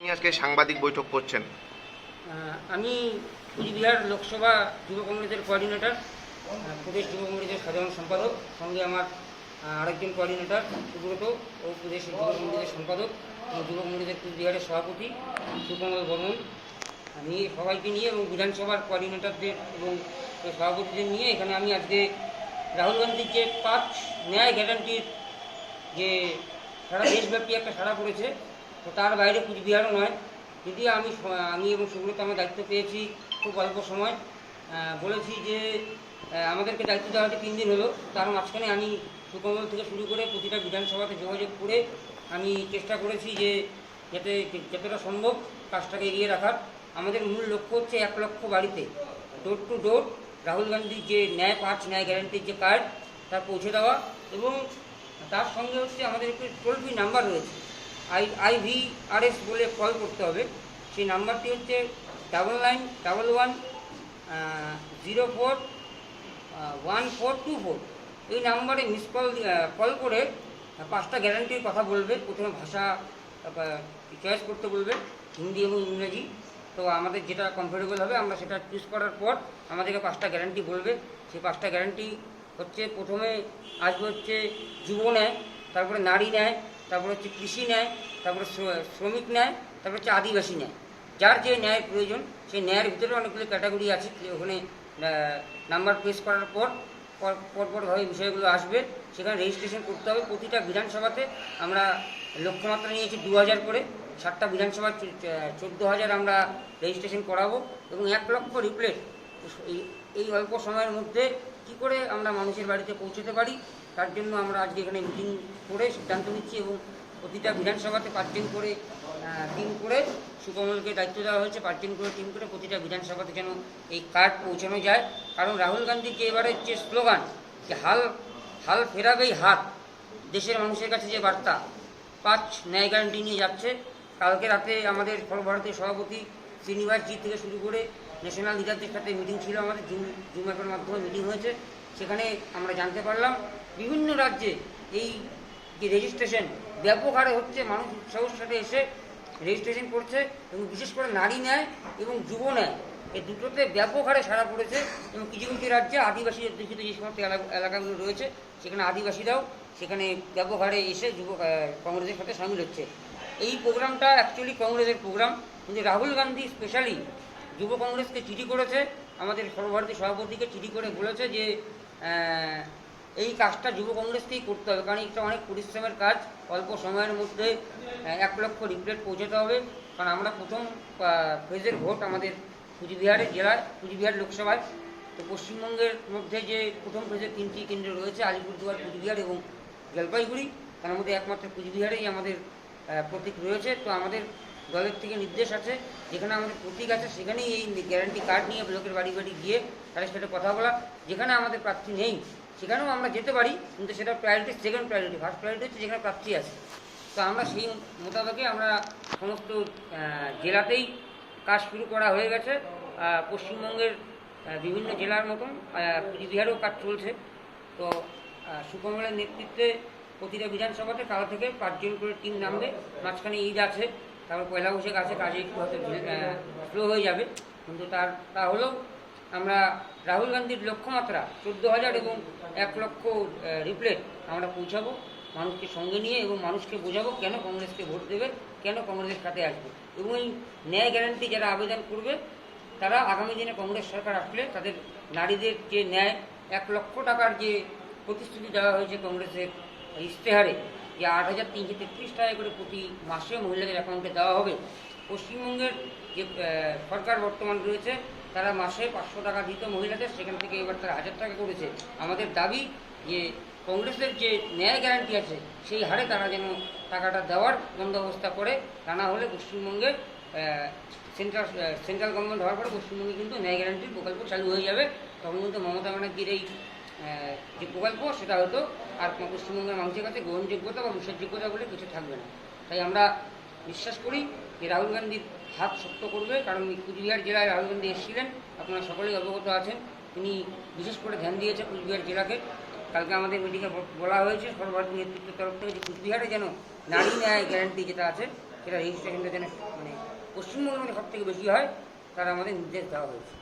আজকে সাংবাদিক বৈঠক করছেন। আমি কুচবিহার লোকসভা যুব কংগ্রেসের কোঅর্ডিনেটর প্রদেশ যুব কংগ্রেসের সাধারণ সম্পাদক, সঙ্গে আমার আরেকজন কোঅর্ডিনেটর সুব্রত ও প্রদেশ যুব কংগ্রেসের সম্পাদক এবং যুব কংগ্রেসের কুচবিহারের সভাপতি সুকমল বর্মন। আমি সবাইকে নিয়ে এবং বিধানসভার কোঅর্ডিনেটরদের এবং সভাপতিদের নিয়ে এখানে আমি আজকে রাহুল গান্ধীর যে পাঁচ ন্যায় গ্যারান্টির যে সারা দেশব্যাপী একটা সারা পড়েছে তো তার বাইরে কুচবিহারও নয়। যদি আমি আমি এবং সুব্রত আমার দায়িত্ব পেয়েছি খুব অল্প সময়। বলেছি যে আমাদেরকে দায়িত্ব দেওয়া হচ্ছে তিন দিন হলো। তার মাঝখানে আমি সুকমল থেকে শুরু করে প্রতিটা বিধানসভাতে যোগাযোগ করে আমি চেষ্টা করেছি যে, যাতে যতটা সম্ভব কাজটাকে এগিয়ে রাখার। আমাদের মূল লক্ষ্য হচ্ছে এক লক্ষ বাড়িতে ডোর টু ডোর রাহুল গান্ধীর যে ন্যায় পাঁচ ন্যায় গ্যারান্টির যে কার্ড তা পৌঁছে দেওয়া এবং তার সঙ্গে হচ্ছে আমাদের একটি টোল ফ্রি নাম্বার রয়েছে। আই আইভিআরএস বলে কল করতে হবে। সেই নাম্বারটি হচ্ছে double nine double one zero four one four two four এই নাম্বারে মিস কল কল করে পাঁচটা গ্যারান্টির কথা বলবে। প্রথমে ভাষা চয়েস করতে বলবে, হিন্দি এবং ইংরেজি। তো আমাদের যেটা কমফোর্টেবল হবে, আমরা সেটা চুজ করার পর আমাদেরকে পাঁচটা গ্যারান্টি বলবে। সেই পাঁচটা গ্যারান্টি হচ্ছে প্রথমে আসবে হচ্ছে যুব নেয় তারপরে নারী নেয় তারপরে হচ্ছে কৃষি নেয় তারপরে শ্রমিক ন্যায় তারপরে হচ্ছে আদিবাসী ন্যায় যার যে ন্যায় প্রয়োজন, সেই ন্যায়ের ভিতরে অনেকগুলো ক্যাটাগরি আছে ওখানে নাম্বার প্রেস করার পর, পর- পরপরভাবে বিষয়গুলো আসবে, সেখানে রেজিস্ট্রেশন করতে হবে। প্রতিটা বিধানসভাতে আমরা লক্ষ্যমাত্রা নিয়েছি দু হাজার করে, সাতটা বিধানসভা চোদ্দ হাজার আমরা রেজিস্ট্রেশন করাবো এবং এক লক্ষ রিপ্লেট এই এই অল্প সময়ের মধ্যে কি করে আমরা মানুষের বাড়িতে পৌঁছতে পারি, তার জন্য আমরা আজকে এখানে মিটিং করে সিদ্ধান্ত নিচ্ছি এবং প্রতিটা বিধানসভাতে পাঁচজন করে টিম করে, সুকমলকে দায়িত্ব দেওয়া হয়েছে পাঁচজন করে টিম করে প্রতিটা বিধানসভাতে যেন এই কার্ড পৌঁছানো যায়। কারণ রাহুল গান্ধীর যে এবারের যে স্লোগান যে হাল হাল ফেরাবেই হাত, দেশের মানুষের কাছে যে বার্তা, পাঁচ ন্যায় গ্যারান্টি নিয়ে যাচ্ছে। কালকে রাতে আমাদের সর্বভারতীয় সভাপতি শ্রীনিবাসজি থেকে শুরু করে ন্যাশনাল লিডারদের সাথে মিটিং ছিল আমাদের জুম জুম অ্যাপের মাধ্যমে মিটিং হয়েছে। সেখানে আমরা জানতে পারলাম, বিভিন্ন রাজ্যে এই যে রেজিস্ট্রেশন ব্যাপক হারে হচ্ছে, মানুষ উৎসাহের সাথে এসে রেজিস্ট্রেশন করছে এবং বিশেষ করে নারী নেয় এবং যুব নেয় এই দুটোতে ব্যাপক হারে সাড়া পড়েছে এবং কিছু কিছু রাজ্যে আদিবাসী অধ্যুষিত যে সমস্ত এলাকা- এলাকাগুলো রয়েছে, সেখানে আদিবাসীরাও সেখানে ব্যাপক হারে এসে যুব কংগ্রেসের সাথে সামিল হচ্ছে। এই প্রোগ্রামটা অ্যাকচুয়ালি কংগ্রেসের প্রোগ্রাম। কিন্তু রাহুল গান্ধী স্পেশালি যুব কংগ্রেসকে চিঠি করেছে, আমাদের সর্বভারতীয় সভাপতিকে চিঠি করে বলেছে যে এই কাজটা যুব কংগ্রেস কংগ্রেসকেই করতে হবে, কারণ এটা অনেক পরিশ্রমের কাজ। অল্প সময়ের মধ্যে এক লক্ষ রিপ্লেট পৌঁছাতে হবে। কারণ আমরা প্রথম ফেজের ভোট আমাদের কুচবিহারের জেলায়, কুচবিহার লোকসভায়। তো পশ্চিমবঙ্গের মধ্যে যে প্রথম ফেজের তিনটি কেন্দ্র রয়েছে আলিপুরদুয়ার কুচবিহার এবং জলপাইগুড়ি, তার মধ্যে একমাত্র কুচবিহারেই আমাদের প্রতীক রয়েছে। তো আমাদের দলের থেকে নির্দেশ আছে, যেখানে আমাদের প্রতীক আছে, সেখানেই এই গ্যারান্টি কার্ড নিয়ে লোকের বাড়ি বাড়ি গিয়ে তাদের সাথে কথা বলা। যেখানে আমাদের প্রার্থী নেই সেখানেও আমরা যেতে পারি, কিন্তু সেটা priority second priority first priority হচ্ছে যেখানে প্রার্থী আছে। তো আমরা সেই মোতাবেকে আমরা সমস্ত জেলাতেই কাজ শুরু করা হয়ে গেছে। পশ্চিমবঙ্গের বিভিন্ন জেলার মতন কুচবিহারেও কাজ চলছে। তো সুকমলের নেতৃত্বে প্রতিটা বিধানসভাতে কাল থেকে পাঁচজন করে টিম নামবে। মাঝখানে ঈদ আছে, তারপর পয়লা বৈশাখ আছে, কাজে একটু হয়তো স্লো হয়ে যাবে। কিন্তু তার, তা হলেও আমরা রাহুল গান্ধীর লক্ষ্যমাত্রা চোদ্দ হাজার এবং এক লক্ষ রিপ্লেট আমরা পৌঁছাবো মানুষকে সঙ্গে নিয়ে এবং মানুষকে বোঝাবো কেন কংগ্রেসকে ভোট দেবে, কেন কংগ্রেসের সাথে আসবে। এবং এই ন্যায় গ্যারান্টি যারা আবেদন করবে, তারা আগামী দিনে কংগ্রেস সরকার আসলে তাদের নারীদের যে ন্যায়, এক লক্ষ টাকার যে প্রতিশ্রুতি দেওয়া হয়েছে কংগ্রেসের ইশতেহারে, যে আট হাজার তিনশো তেত্রিশ টাকা করে প্রতি মাসে মহিলাদের অ্যাকাউন্টে দেওয়া হবে, পশ্চিমবঙ্গের যে সরকার বর্তমান রয়েছে, তারা মাসে পাঁচশো টাকা দিত মহিলাদের, সেখান থেকে এবার তারা হাজার টাকা করেছে। আমাদের দাবি যে, কংগ্রেসের যে ন্যায় গ্যারান্টি আছে, সেই হারে তারা যেন টাকাটা দেওয়ার বন্দোবস্ত করে, তা না হলে পশ্চিমবঙ্গে সেন্ট্রাল সেন্ট্রাল গভর্নমেন্ট হওয়ার পরে পশ্চিমবঙ্গে কিন্তু ন্যায় গ্যারান্টির প্রকল্প চালু হয়ে যাবে। তখন কিন্তু মমতা ব্যানার্জির এই যে প্রকল্প, সেটা হয়তো আর পশ্চিমবঙ্গের মানুষের কাছে গ্রহণযোগ্যতা বা বিশ্বাসযোগ্যতা বলে কিছু থাকবে না। তাই আমরা বিশ্বাস করি যে রাহুল গান্ধীর হাত শক্ত করবে, কারণ কুচবিহার জেলায় রাহুল গান্ধী এসেছিলেন, আপনারা সকলেই অবগত আছেন। তিনি বিশেষ করে ধ্যান দিয়েছে কুচবিহার জেলাকে। কালকে আমাদের মিটিংয়ে বলা হয়েছে সর্বভারতীয় নেতৃত্বের তরফ থেকে যে কুচবিহারে যেন নারী ন্যায় গ্যারান্টি যেটা আছে, সেটা রেজিস্ট্রেশনটা যেন মানে পশ্চিমবঙ্গের মধ্যে সব থেকে বেশি হয়, তারা আমাদের নির্দেশ দেওয়া হয়েছে।